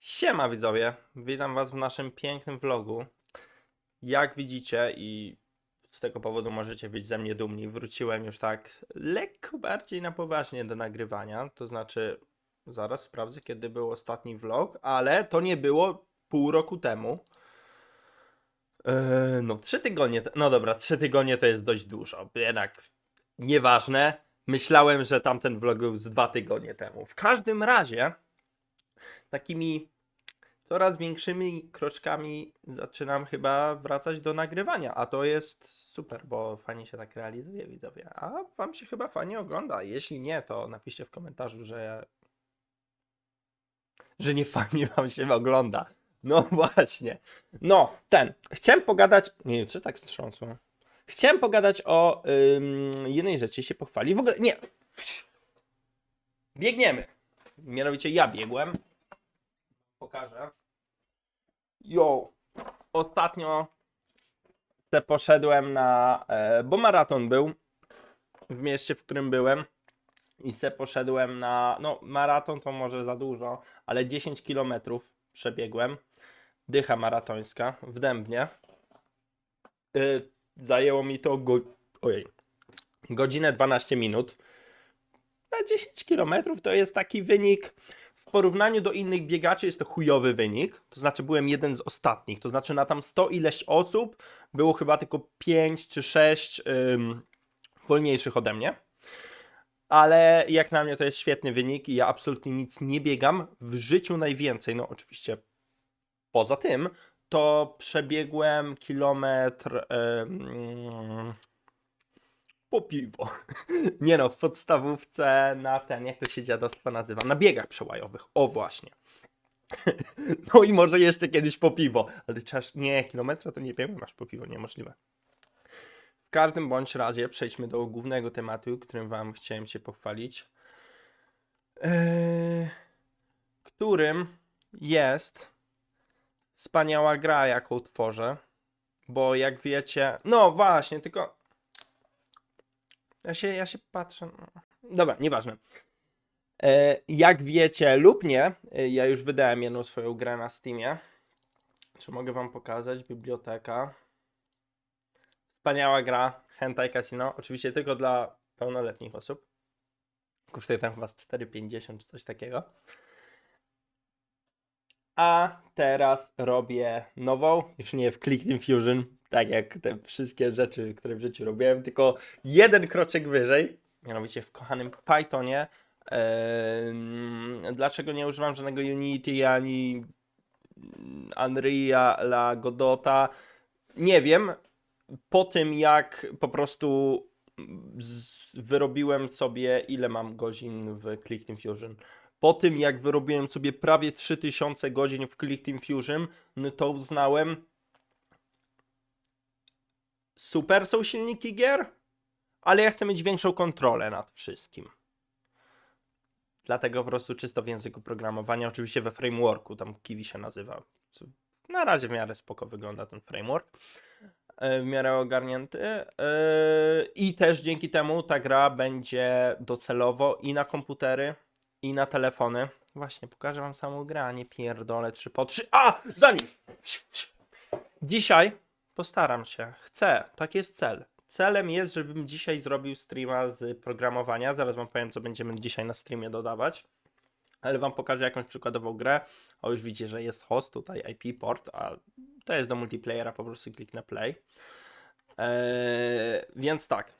Siema widzowie, witam was w naszym pięknym vlogu. Jak widzicie i z tego powodu możecie być ze mnie dumni, wróciłem już tak lekko bardziej na poważnie do nagrywania, to znaczy zaraz sprawdzę kiedy był ostatni vlog, ale to nie było pół roku temu. Eee, no trzy tygodnie, no dobra, trzy tygodnie to jest dość dużo, jednak nieważne. Myślałem, że tamten vlog był z dwa tygodnie temu. W każdym razie takimi coraz większymi kroczkami zaczynam chyba wracać do nagrywania, a to jest super, bo fajnie się tak realizuje, widzowie. A wam się chyba fajnie ogląda. Jeśli nie, to napiszcie w komentarzu, że że nie fajnie wam się ogląda. No właśnie. No, ten. Chciałem pogadać. Nie, czy tak wstrząsło? Chciałem pogadać o ym, jednej rzeczy, się pochwali. W ogóle nie. Biegniemy. Mianowicie ja biegłem. Pokażę. Yo. Ostatnio se poszedłem na. E, bo maraton był w mieście, w którym byłem. I se poszedłem na. No, maraton to może za dużo, ale 10 km przebiegłem. Dycha maratońska w Dębnie. Y, zajęło mi to go... Ojej. godzinę 12 minut. Na 10 km to jest taki wynik. W porównaniu do innych biegaczy jest to chujowy wynik. To znaczy byłem jeden z ostatnich. To znaczy na tam 100 ileś osób było chyba tylko 5 czy 6 ym, wolniejszych ode mnie. Ale jak na mnie to jest świetny wynik i ja absolutnie nic nie biegam. W życiu najwięcej, no oczywiście poza tym, to przebiegłem kilometr em, po piwo. Nie no, w podstawówce na ten, jak to się dziadostwo nazywa, na biegach przełajowych. O właśnie. No i może jeszcze kiedyś po piwo. Ale czas, nie, kilometra to nie biegłem aż po piwo, niemożliwe. W każdym bądź razie przejdźmy do głównego tematu, którym wam chciałem się pochwalić. Eee, którym jest wspaniała gra, jaką tworzę. Bo jak wiecie. No właśnie, tylko. Ja się, ja się patrzę. no. Dobra, nieważne. E, jak wiecie lub nie, e, ja już wydałem jedną swoją grę na Steamie. Czy mogę wam pokazać? Biblioteka. Wspaniała gra. Hentai Casino. Oczywiście tylko dla pełnoletnich osób. Kosztuje tam chyba z 4,50 czy coś takiego. A teraz robię nową, już nie w Click Infusion, tak jak te wszystkie rzeczy, które w życiu robiłem, tylko jeden kroczek wyżej, mianowicie w kochanym Pythonie. Dlaczego nie używam żadnego Unity ani Unreal'a, Godota? Nie wiem. Po tym jak po prostu wyrobiłem sobie ile mam godzin w Click Infusion po tym jak wyrobiłem sobie prawie 3000 godzin w Click Team Fusion, no to uznałem super są silniki gier, ale ja chcę mieć większą kontrolę nad wszystkim. Dlatego po prostu czysto w języku programowania, oczywiście we frameworku, tam Kiwi się nazywa. Na razie w miarę spoko wygląda ten framework. e, W miarę ogarnięty. e, I też dzięki temu ta gra będzie docelowo i na komputery, i na telefony. Właśnie, pokażę wam samą grę, a nie pierdolę 3 po 3. A! Za nim! Dzisiaj postaram się. Chcę. Tak jest cel. Celem jest, żebym dzisiaj zrobił streama z programowania. Zaraz wam powiem, co będziemy dzisiaj na streamie dodawać. Ale wam pokażę jakąś przykładową grę. O, już widzicie, że jest host, tutaj IP port, a to jest do multiplayera, po prostu kliknę play. Eee, więc tak.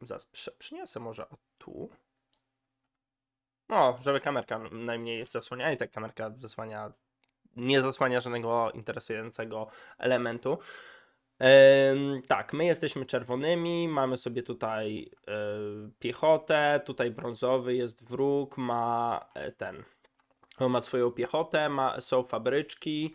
Zaraz przy- przyniosę może tu. No, żeby kamerka najmniej zasłania i tak kamerka zasłania, nie zasłania żadnego interesującego elementu. Em, tak, my jesteśmy czerwonymi, mamy sobie tutaj e, piechotę, tutaj brązowy jest wróg, ma e, ten, on ma swoją piechotę, ma, są fabryczki,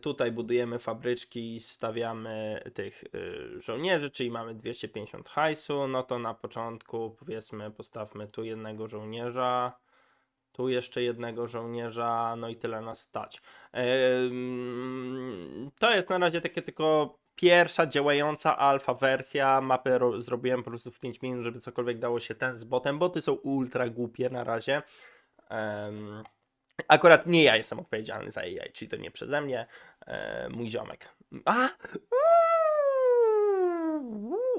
tutaj budujemy fabryczki, stawiamy tych e, żołnierzy, czyli mamy 250 hajsu, no to na początku powiedzmy postawmy tu jednego żołnierza, tu jeszcze jednego żołnierza, no i tyle nas stać. Em, To jest na razie takie tylko pierwsza działająca alfa wersja. Mapę ro- zrobiłem po prostu w 5 minut, żeby cokolwiek dało się ten z botem. Boty są ultra głupie na razie. Akurat nie ja jestem odpowiedzialny za AI, czyli to nie przeze mnie, e, mój ziomek. A!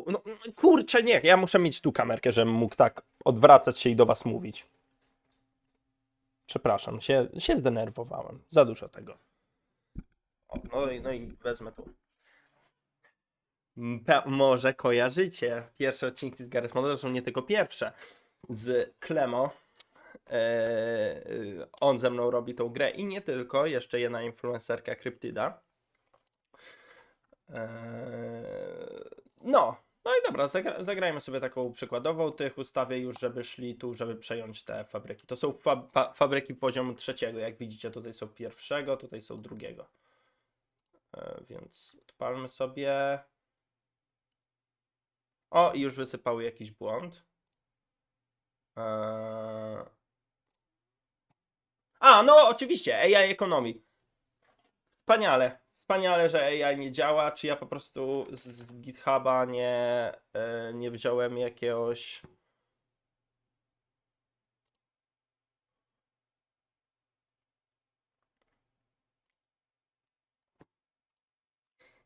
No, kurczę, nie, ja muszę mieć tu kamerkę, żebym mógł tak odwracać się i do was mówić. Przepraszam, się, się zdenerwowałem. Za dużo tego. O, no, i, no i wezmę tu. Pe- może kojarzycie pierwsze odcinki z Garry's Moda, to są nie tylko pierwsze. Z Klemo. Eee, on ze mną robi tą grę i nie tylko, jeszcze jedna influencerka Kryptyda. Eee, no, no i dobra, zagra- zagrajmy sobie taką przykładową. Tych ustawię już, żeby szli tu, żeby przejąć te fabryki. To są fa- fabryki poziomu trzeciego, jak widzicie, tutaj są pierwszego, tutaj są drugiego. Więc odpalmy sobie. O, i już wysypały jakiś błąd. Eee... A, no oczywiście, AI Economy. Wspaniale. Wspaniale, że AI nie działa. Czy ja po prostu z, z GitHuba nie, e, nie wziąłem jakiegoś.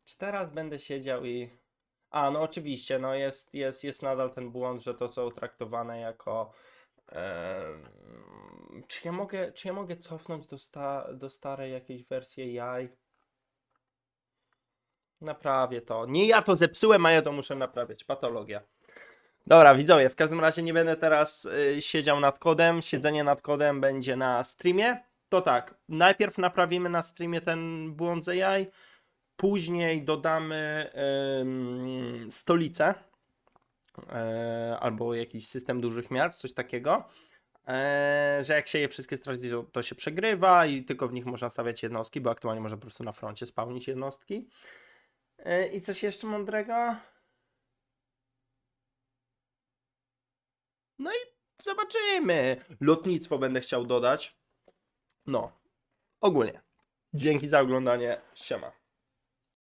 Czy teraz będę siedział i. A, no oczywiście, no jest, jest, jest nadal ten błąd, że to są traktowane jako. Czy ja mogę, czy ja mogę cofnąć do, sta, do starej jakiejś wersji AI? Naprawię to. Nie ja to zepsułem, a ja to muszę naprawiać. Patologia. Dobra, widzowie, w każdym razie nie będę teraz y, siedział nad kodem. Siedzenie nad kodem będzie na streamie. To tak, najpierw naprawimy na streamie ten błąd z AI, później dodamy ym, stolicę albo jakiś system dużych miast, coś takiego. E, że jak się je wszystkie straci, to, to się przegrywa i tylko w nich można stawiać jednostki, bo aktualnie można po prostu na froncie spełnić jednostki. E, I coś jeszcze mądrego? No i zobaczymy. Lotnictwo będę chciał dodać. No, ogólnie. Dzięki za oglądanie. Siema.